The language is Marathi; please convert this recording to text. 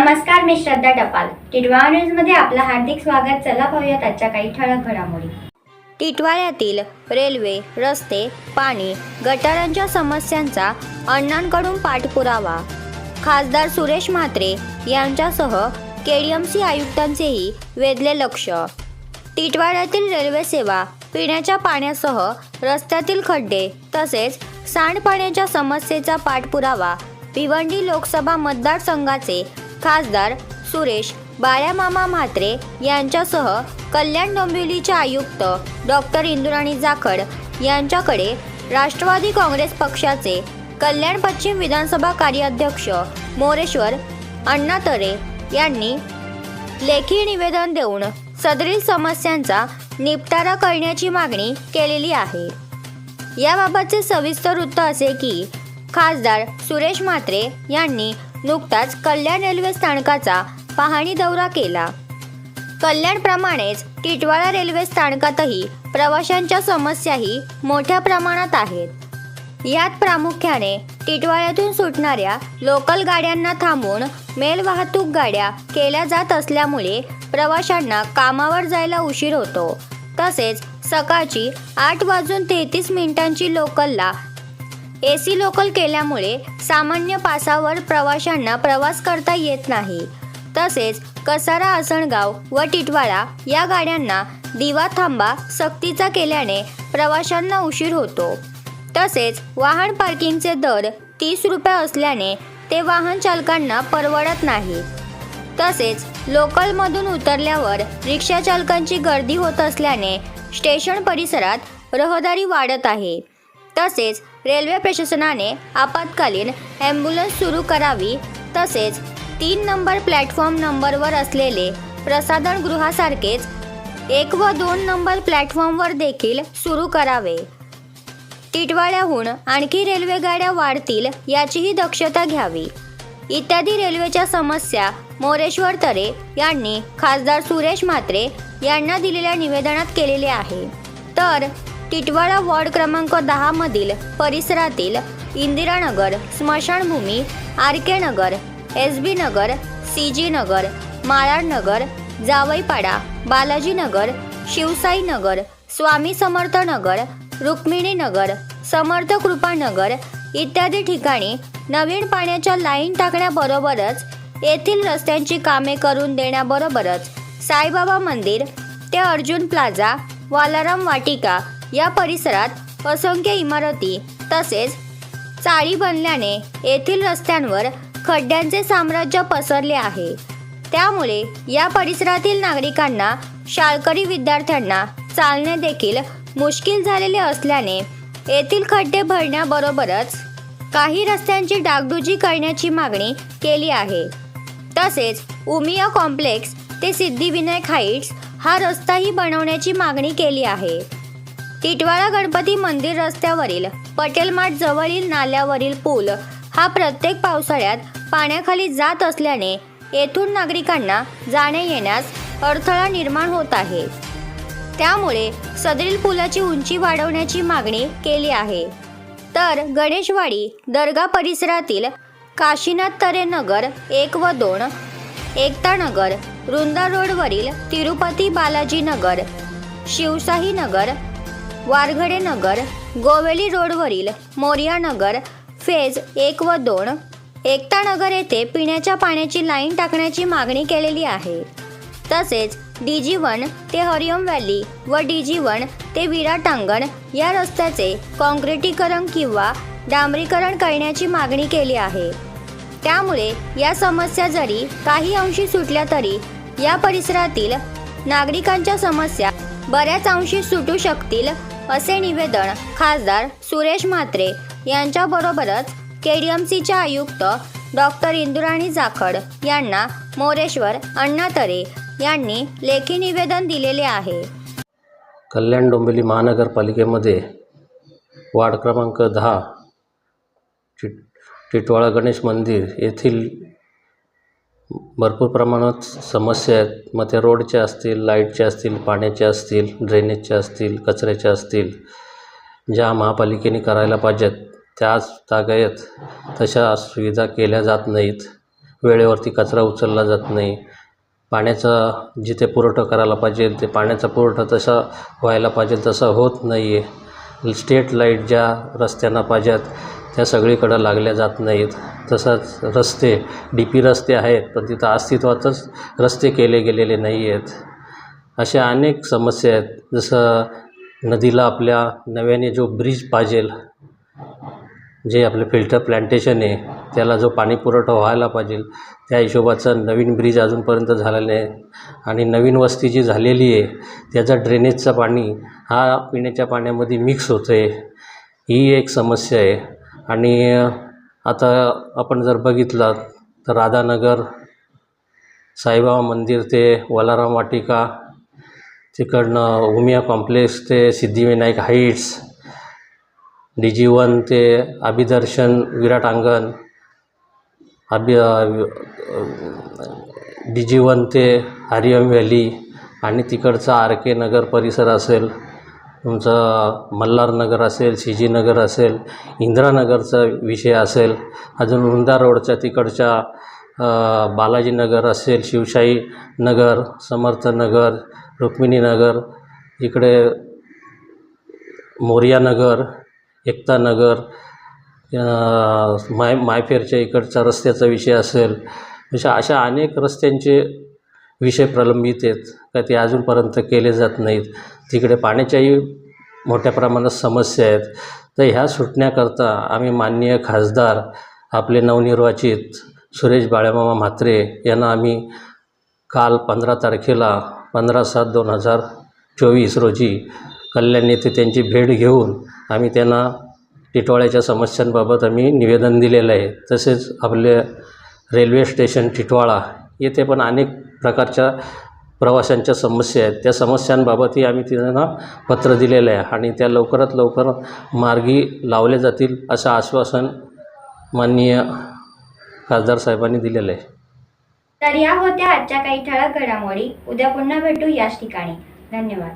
नमस्कार मी श्रद्धा टपाल. टिडवा न्यूजमध्ये आपलं हार्दिक स्वागत. चला पाहूयात आजच्या काही ठळक घडामोडी. टिटवाळ्यातील रेल्वे रस्ते पाणी गटारांच्या समस्यांचा अण्णांकडून पाठपुरावा. खासदार सुरेश म्हात्रे यांच्यासह केडीएमसी आयुक्तांचेही वेधले लक्ष. टिटवाळ्यातील रेल्वे सेवा पिण्याच्या पाण्यासह रस्त्यातील खड्डे तसेच सांडपाण्याच्या समस्येचा पाठपुरावा भिवंडी लोकसभा मतदारसंघाचे खासदार सुरेश बाळ्यामामा म्हात्रे यांच्यासह कल्याण डोंबिवलीचे आयुक्त डॉक्टर इंदुराणी जाखड यांच्याकडे राष्ट्रवादी काँग्रेस पक्षाचे कल्याण पश्चिम विधानसभा कार्याध्यक्ष मोरेश्वर अण्णा तरे यांनी लेखी निवेदन देऊन सदरील समस्यांचा निपटारा करण्याची मागणी केलेली आहे. याबाबतचे सविस्तर वृत्त असे की खासदार सुरेश म्हात्रे यांनी नुकताच कल्याण रेल्वे स्थानकाचा पाहणी दौरा केला. कल्याणप्रमाणेच टिटवाळा रेल्वे स्थानकातही प्रवाशांच्या समस्याही मोठ्या प्रमाणात आहेत. यात प्रामुख्याने टिटवाळ्यातून सुटणाऱ्या लोकल गाड्यांना थांबून मेल वाहतूक गाड्या केल्या जात असल्यामुळे प्रवाशांना कामावर जायला उशीर होतो. तसेच सकाळची आठ वाजून तेहतीस मिनिटांची लोकलला ए सी लोकल केल्यामुळे सामान्य पासावर प्रवाशांना प्रवास करता येत नाही. तसेच कसारा आसणगाव व टिटवाळा या गाड्यांना दिवा थांबा सक्तीचा केल्याने प्रवाशांना उशीर होतो. तसेच वाहन पार्किंगचे दर तीस रुपये असल्याने ते वाहन चालकांना परवडत नाही. तसेच लोकलमधून उतरल्यावर रिक्षा चालकांची गर्दी होत असल्याने स्टेशन परिसरात रहदारी वाढत आहे. तसेच रेल्वे प्रशासनाने आपत्कालीन ॲम्ब्युलन्स सुरू करावी तसेच तीन नंबर प्लॅटफॉर्म नंबरवर असलेले प्रसाधनगृहासारखेच एक व दोन नंबर प्लॅटफॉर्मवर देखील सुरू करावे. टिटवाळ्याहून आणखी रेल्वेगाड्या वाढतील याचीही दक्षता घ्यावी. इत्यादी रेल्वेच्या समस्या मोरेश्वर तरे यांनी खासदार सुरेश म्हात्रे यांना दिलेल्या निवेदनात केलेले आहे. तर टिटवाळा वॉर्ड क्रमांक दहा मधील परिसरातील इंदिरानगर स्मशानभूमी R K Nagar S B Nagar C G Nagar Malad Nagar Javaipada Balaji Nagar Shivsai Nagar Swami Samarth Nagar Rukmini Nagar Samarth Kripa Nagar इत्यादी ठिकाणी नवीन पाण्याच्या लाईन टाकण्याबरोबरच येथील रस्त्यांची कामे करून देण्याबरोबरच साईबाबा मंदिर ते अर्जुन प्लाझा वालाराम वाटिका या परिसरात असंख्य इमारती तसेच चाळी बनल्याने येथील रस्त्यांवर खड्ड्यांचे साम्राज्य पसरले आहे. त्यामुळे या परिसरातील नागरिकांना शाळकरी विद्यार्थ्यांना चालणे देखील मुश्किल झालेले असल्याने येथील खड्डे भरण्याबरोबरच काही रस्त्यांची डागडुजी करण्याची मागणी केली आहे. तसेच उमिया कॉम्प्लेक्स ते सिद्धिविनायक हाईट्स हा रस्ताही बनवण्याची मागणी केली आहे. टिटवाळा गणपती मंदिर रस्त्यावरील पटेल माठ जवळील नाल्यावरील पूल हा प्रत्येक पावसाळ्यात पाण्याखाली जात असल्याने येथून नागरिकांना जाण्या येण्यास अडथळा निर्माण होत आहे. त्यामुळे सदरील पुलाची उंची वाढवण्याची मागणी केली आहे. तर गणेशवाडी दर्गा परिसरातील काशीनाथ तरे नगर एक व दोन एकता नगर रुंदा रोडवरील तिरुपती बालाजी नगर शिवशाही नगर वारघडे नगर गोवेली रोडवरील मोरिया नगर फेज एक व दोन. एकता नगर येथे पिण्याच्या पाण्याची लाईन टाकण्याची मागणी केलेली आहे. तसेच डी जी वन ते हरिओम व्हॅली व डी जी वन ते विराटांगण या रस्त्याचे काँक्रिटीकरण किंवा डांबरीकरण करण्याची मागणी केली आहे. त्यामुळे या समस्या जरी काही अंशी सुटल्या तरी या परिसरातील नागरिकांच्या समस्या बऱ्याच अंशी सुटू शकतील असे निवेदन खासदार सुरेश म्हात्रे यांच्याबरोबरच केडीएमसीचे आयुक्त डॉक्टर इंदुराणी जाखड यांना मोरेश्वर अण्णातरे यांनी लेखी निवेदन दिलेले आहे. कल्याण डोंबिवली महानगरपालिकेमध्ये वार्ड क्रमांक दहा टिट टिटवाळा गणेश मंदिर येथील भरपूर प्रमाणात समस्या आहेत. मग त्या रोडच्या असतील लाईटच्या असतील पाण्याच्या असतील ड्रेनेजच्या असतील कचऱ्याच्या असतील ज्या महापालिकेने करायला पाहिजेत त्याच तागायत तशा सुविधा केल्या जात नाहीत. वेळेवरती कचरा उचलला जात नाही. पाण्याचा जिथे पुरवठा करायला पाहिजे ते पाण्याचा पुरवठा तसा व्हायला पाहिजे तसा होत नाही आहे स्टेट लाइट ज्या रस्त्यांना पाहिजेत त्या सगळीकडं लागल्या जात नाहीत. तसंच रस्ते डी पी रस्ते आहेत पण तिथं अस्तित्वातच रस्ते केले गेलेले नाही आहेत अशा अनेक समस्या आहेत. जसं नदीला आपल्या नव्याने जो ब्रिज पाहिजेल जे आपलं फिल्टर प्लांटेशन आहे त्याला जो पाणी पुरवठा व्हायला पाहिजे त्या हिशोबाचा नवीन ब्रिज अजूनपर्यंत झालेला नाही आणि नवीन वस्ती जी झालेली आहे त्याचा ड्रेनेजचं पाणी हा पिण्याच्या पाण्यामध्ये मिक्स होतं आहे ही एक समस्या आहे. आणि आता आपण जर बघितलं तर राधानगर साईबाबा मंदिर ते वलाराम वाटिका तिकडनं उमिया कॉम्प्लेक्स ते Siddhivinayak heights D G one ते अभिदर्शन विराट अंगण अभि डी जी वन ते हरिओम व्हॅली आणि तिकडचा आर के नगर परिसर असेल. तुमचं मल्हार नगर असेल शिजीनगर असेल इंदिरानगरचा विषय असेल अजून वृंदा रोडच्या तिकडच्या बालाजीनगर असेल शिवशाही नगर समर्थ नगर इकडे मोर्यानगर एकतानगर माय मायफेरच्या इकडचा रस्त्याचा विषय असेल अशा अशा अनेक रस्त्यांचे विषय प्रलंबित आहेत. का ते अजूनपर्यंत केले जात नाहीत. तिकडे पाण्याच्याही मोठ्या प्रमाणात समस्या आहेत. तर ह्या सुटण्याकरता आम्ही माननीय खासदार आपले नवनिर्वाचित सुरेश बाळेमामा म्हात्रे यांना आम्ही काल पंधरा तारखेला पंधरा सात दोन हजार चोवीस रोजी कल्याण येथे त्यांची भेट घेऊन आम्ही त्यांना टिटवाळ्याच्या समस्यांबाबत आम्ही निवेदन दिलेलं आहे. तसेच आपले रेल्वे स्टेशन टिटवाळा येथे पण अनेक प्रकारच्या प्रवाशांच्या समस्या आहेत. त्या समस्यांबाबतही आम्ही त्यांना पत्र दिलेलं आहे आणि त्या लवकरात लवकर मार्गी लावल्या जातील असं आश्वासन माननीय खासदार साहेबांनी दिलेलं आहे. तर या होत्या आजच्या काही ठळक घडामोडी. उद्या पुन्हा भेटू याच ठिकाणी. धन्यवाद.